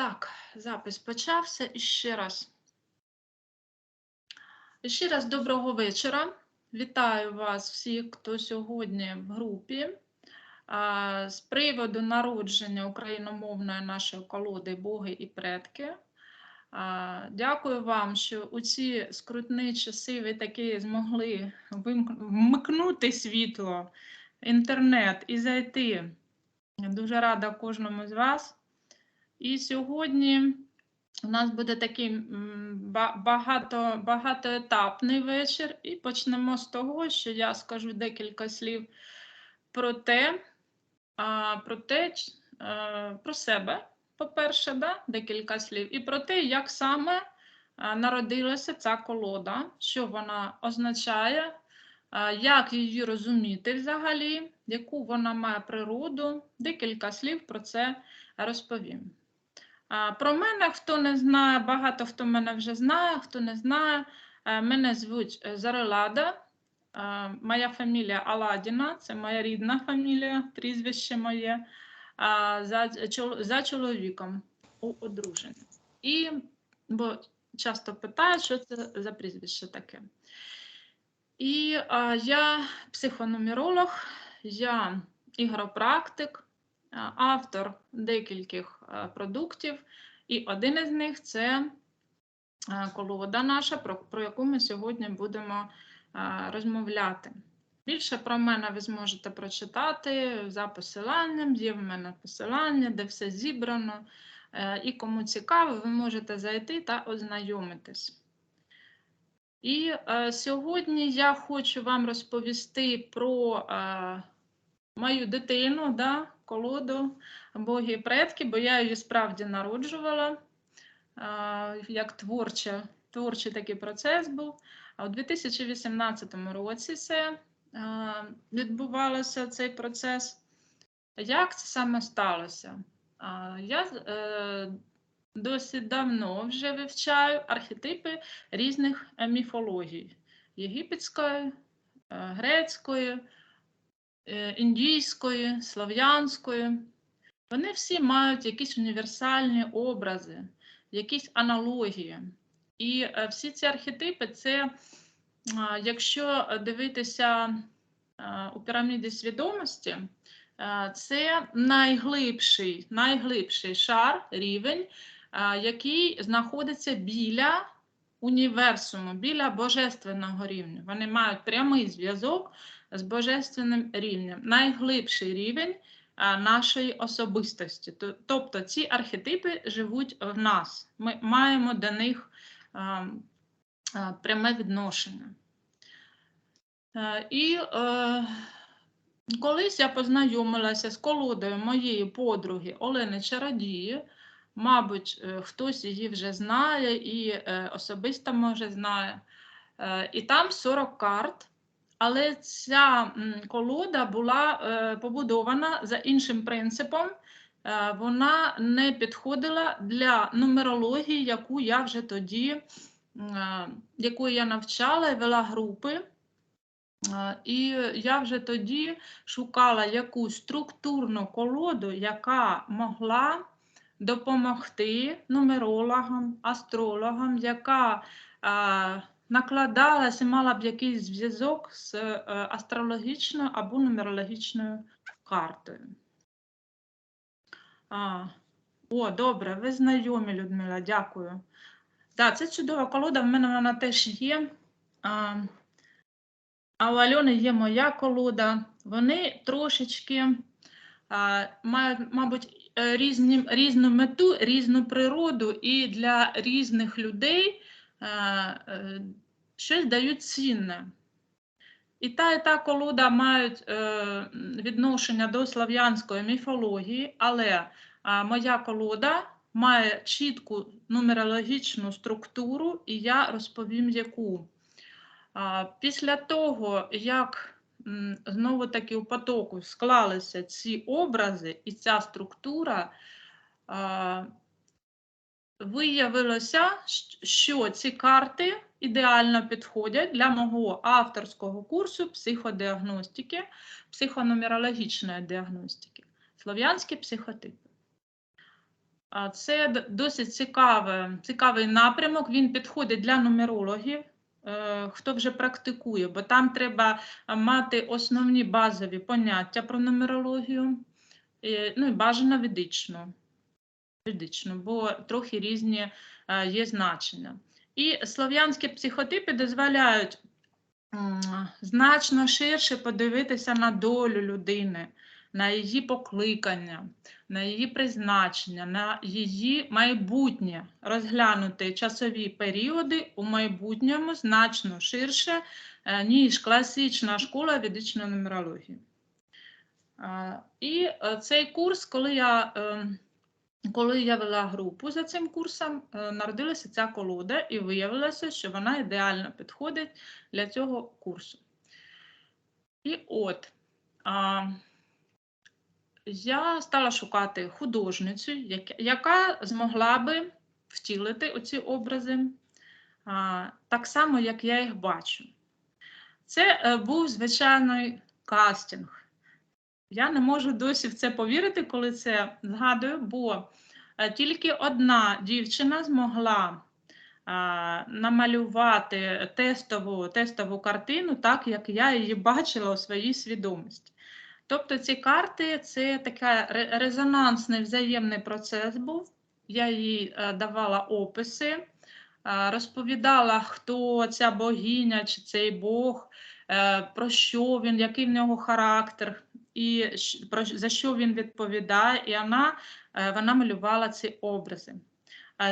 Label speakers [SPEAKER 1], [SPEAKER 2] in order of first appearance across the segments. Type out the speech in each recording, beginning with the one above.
[SPEAKER 1] Так, запис почався і ще раз. І ще раз доброго вечора. Вітаю вас всіх, хто сьогодні в групі. З приводу народження україномовної нашої колоди Боги і предки. Дякую вам, що у ці скрутні часи ви таки змогли вмикнути світло, інтернет і зайти. Дуже рада кожному з вас. І сьогодні у нас буде такий багато, багатоетапний вечір, і почнемо з того, що я скажу декілька слів про те, про те, про себе, по-перше, да? декілька слів, і про те, як саме народилася ця колода, що вона означає, як її розуміти взагалі, яку вона має природу. Декілька слів про це розповім. Про мене, хто не знає, багато хто мене вже знає, хто не знає, е, мене звуть е, Зарелада. Е, Моя фамілія Аладіна, це моя рідна фамілія, прізвище моє за, чоловіком у одруженні. І бо часто питають, що це за прізвище таке. І я психонумеролог, я ігропрактик, автор декількох продуктів, і один із них це а, колода наша, про, яку ми сьогодні будемо розмовляти. Більше про мене ви зможете прочитати за посиланням, є в мене посилання, де все зібрано. Е, І кому цікаво, ви можете зайти та ознайомитись. І е, сьогодні я хочу вам розповісти про е, мою дитину, да, колоду боги і предки, бо я її справді народжувала як творча, творчий такий процес був. А у 2018 році це відбувався цей процес. Як це саме сталося? Я е, досить давно вже вивчаю архетипи різних міфологій: єгипетської, е, грецької, індійської, слов'янської. Вони всі мають якісь універсальні образи, якісь аналогії. І е, всі ці архетипи це, якщо дивитися у піраміді свідомості, це найглибший, найглибший шар, рівень, який знаходиться біля універсуму, біля божественного рівня. Вони мають прямий зв'язок з божественним рівнем, найглибший рівень нашої особистості. Тобто ці архетипи живуть в нас. Ми маємо до них а, а, пряме відношення. Е, І е, колись я познайомилася з колодою моєї подруги Олени Чародії. Мабуть, е, хтось її вже знає і е, особисто може знає. Е, І там 40 карт, але ця колода була побудована за іншим принципом. Вона не підходила для нумерології, яку я вже тоді, якою я навчала і вела групи. І я вже тоді шукала якусь структурну колоду, яка могла допомогти нумерологам, астрологам, яка накладалась і мала б якийсь зв'язок з е, астрологічною або нумерологічною картою. А, о, добре, ви знайомі, Людмила, дякую. Так, це чудова колода, в мене вона теж є. А, а у Альони є моя колода. Вони трошечки а, мають, мабуть, різні, різну мету, різну природу, і для різних людей е, е, щось дають цінне. І та, і та колода мають е, відношення до слав'янської міфології, але моя колода має чітку нумерологічну структуру, і я розповім яку. Після того, як знову таки у потоку склалися ці образи і ця структура, виявилося, що ці карти ідеально підходять для мого авторського курсу психодіагностики, психонумерологічної діагностики, слов'янські психотипи. Це досить цікаве, цікавий напрямок. Він підходить для нумерологів, хто вже практикує, бо там треба мати основні базові поняття про нумерологію, ну і бажано ведичну, ведичну, бо трохи різні е, є значення. І слов'янські психотипи дозволяють значно ширше подивитися на долю людини, на її покликання, на її призначення, на її майбутнє, розглянути часові періоди у майбутньому значно ширше, е, ніж класична школа ведичної нумерології. Е, І е, цей курс, коли я, коли я вела групу за цим курсом, народилася ця колода, і виявилося, що вона ідеально підходить для цього курсу. І от. Я стала шукати художницю, яка змогла би втілити оці образи так само, як я їх бачу. Це е, був звичайний кастинг. Я не можу досі в це повірити, коли це згадую, бо е, тільки одна дівчина змогла намалювати тестову, тестову картину так, як я її бачила у своїй свідомості. Тобто ці карти це такий резонансний взаємний процес був. Я їй е, давала описи, е, розповідала, хто ця богиня чи цей Бог, е, про що він, який в нього характер, і за що він відповідає. І вона, вона малювала ці образи.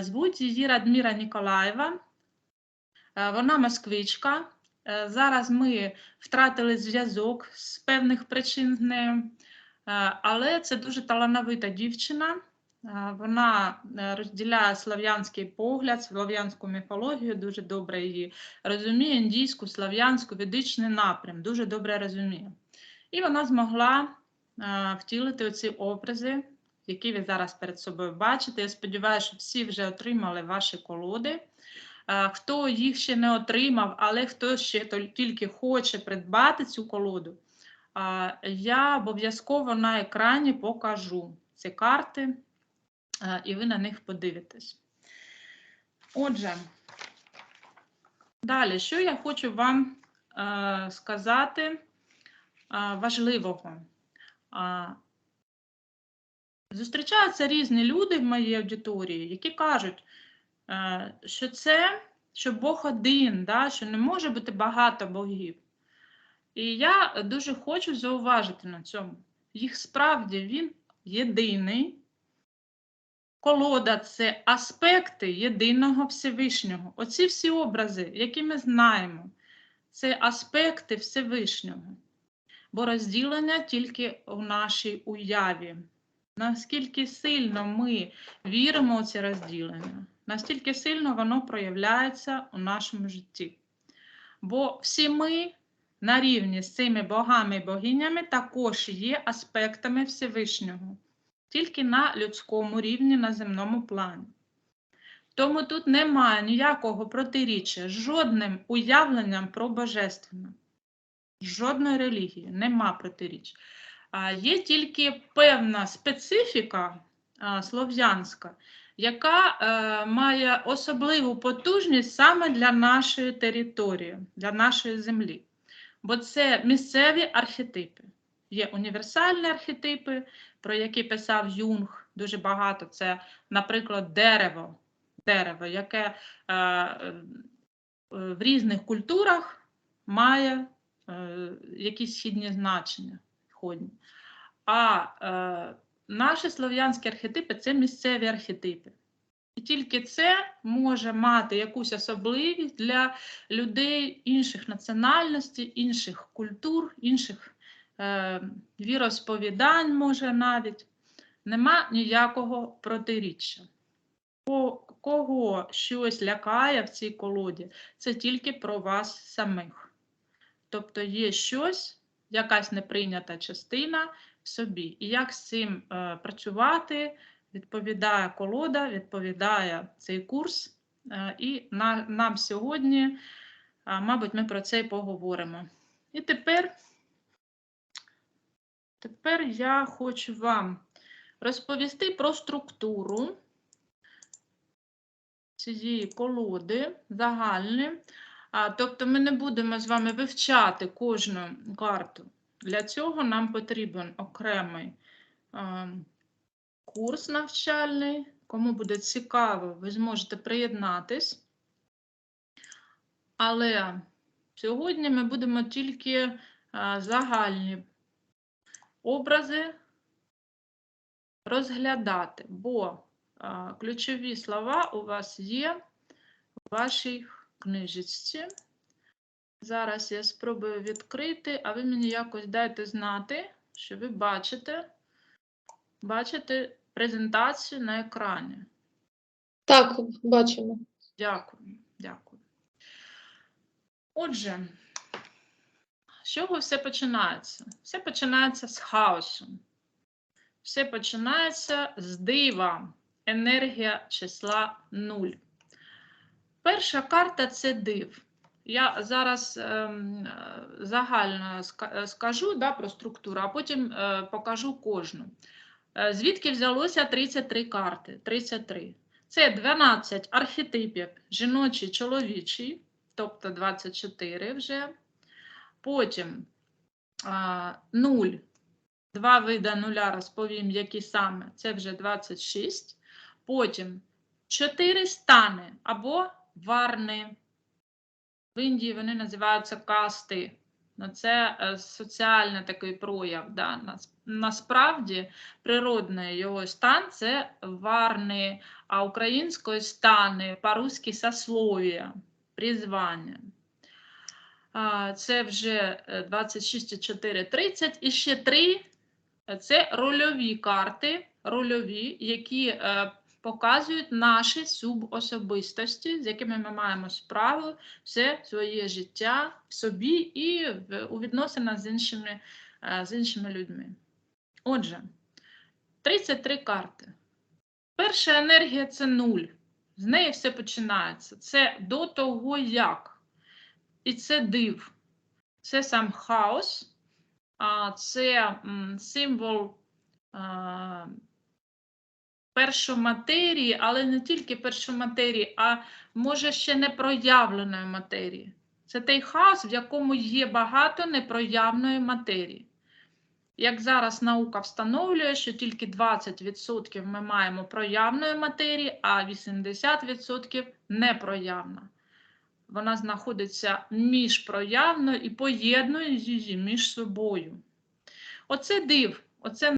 [SPEAKER 1] Звуть її Радміра Ніколаєва. Вона москвичка. Е, Зараз ми втратили зв'язок з певних причин з нею, Е, але це дуже талановита дівчина. Е, Вона розділяє слав'янський погляд, слав'янську міфологію, дуже добре її розуміє, індійську, слав'янську, ведичний напрям, дуже добре розуміє. І вона змогла втілити оці образи, які ви зараз перед собою бачите. Я сподіваюся, що всі вже отримали ваші колоди. Хто їх ще не отримав, але хто ще тільки хоче придбати цю колоду, я обов'язково на екрані покажу ці карти, і ви на них подивитесь. Отже, далі, що я хочу вам е, сказати е, важливого. Зустрічаються різні люди в моїй аудиторії, які кажуть, що це, що Бог один, да, що не може бути багато богів. І я дуже хочу зауважити на цьому. Їх справді він єдиний. Колода це аспекти єдиного Всевишнього. Оці всі образи, які ми знаємо, це аспекти Всевишнього. Бо розділення тільки у нашій уяві. Наскільки сильно ми віримо у це розділення, настільки сильно воно проявляється у нашому житті. Бо всі ми на рівні з цими богами і богинями також є аспектами Всевишнього, тільки на людському рівні, на земному плані. Тому тут немає ніякого протиріччя жодним уявленням про божественне. Жодної релігії нема протиріч. Є тільки певна специфіка слов'янська, яка е, має особливу потужність саме для нашої території, для нашої землі. Бо це місцеві архетипи. Є універсальні архетипи, про які писав Юнг дуже багато. Це, наприклад, дерево, дерево яке е, е, в різних культурах має е, якісь східні значення. Сходні. А е, наші слов'янські архетипи це місцеві архетипи. І тільки це може мати якусь особливість для людей інших національностей, інших культур, інших е, віросповідань, може навіть. Нема ніякого протиріччя. Кого щось лякає в цій колоді, це тільки про вас самих. Тобто є щось, якась неприйнята частина собі. І як з цим е, працювати, відповідає колода, відповідає цей курс. Е, і на, нам сьогодні, е, мабуть, ми про це і поговоримо. І тепер, тепер я хочу вам розповісти про структуру цієї колоди загальні. Тобто ми не будемо з вами вивчати кожну карту. Для цього нам потрібен окремий а, курс навчальний. Кому буде цікаво, ви зможете приєднатись. Але сьогодні ми будемо тільки а, загальні образи розглядати, бо а, ключові слова у вас є у вашій книжечці. Зараз я спробую відкрити, а ви мені якось дайте знати, що ви бачите, бачите презентацію на екрані.
[SPEAKER 2] Так, бачимо.
[SPEAKER 1] Дякую, дякую. Отже, з чого все починається? Все починається з хаосу. Все починається з дива, енергія числа 0. Перша карта це див. Я зараз ем, е, загально е, скажу да, про структуру, а потім е, покажу кожну. Е, Звідки взялося 33 карти? 33. Це 12 архетипів жіночий, чоловічий, тобто 24 вже. Потім а, 0. Два вида нуля розповім, які саме. Це вже 26. Потім 4 стани або варни. В Індії вони називаються касти. Ну, Це е, соціальний такий прояв. Да? Насправді природний його стан це варни, а українською стани, по-русски сословія, призвання. Це вже е, 26 і 4, 30. І ще 3 – це рольові карти, рольові, які е, показують наші субособистості, з якими ми маємо справу все своє життя в собі і у відносинах з іншими, е, з іншими людьми. Отже, 33 карти. Перша енергія це нуль. З неї все починається. Це до того, як. І це див. Це сам хаос, це символ а, першоматерії, але не тільки першоматерії, а може ще непроявленої матерії. Це той хаос, в якому є багато непроявної матерії. Як зараз наука встановлює, що тільки 20% ми маємо проявної матерії, а 80% непроявна. Вона знаходиться між проявною і поєднує її між собою. Оце див, оце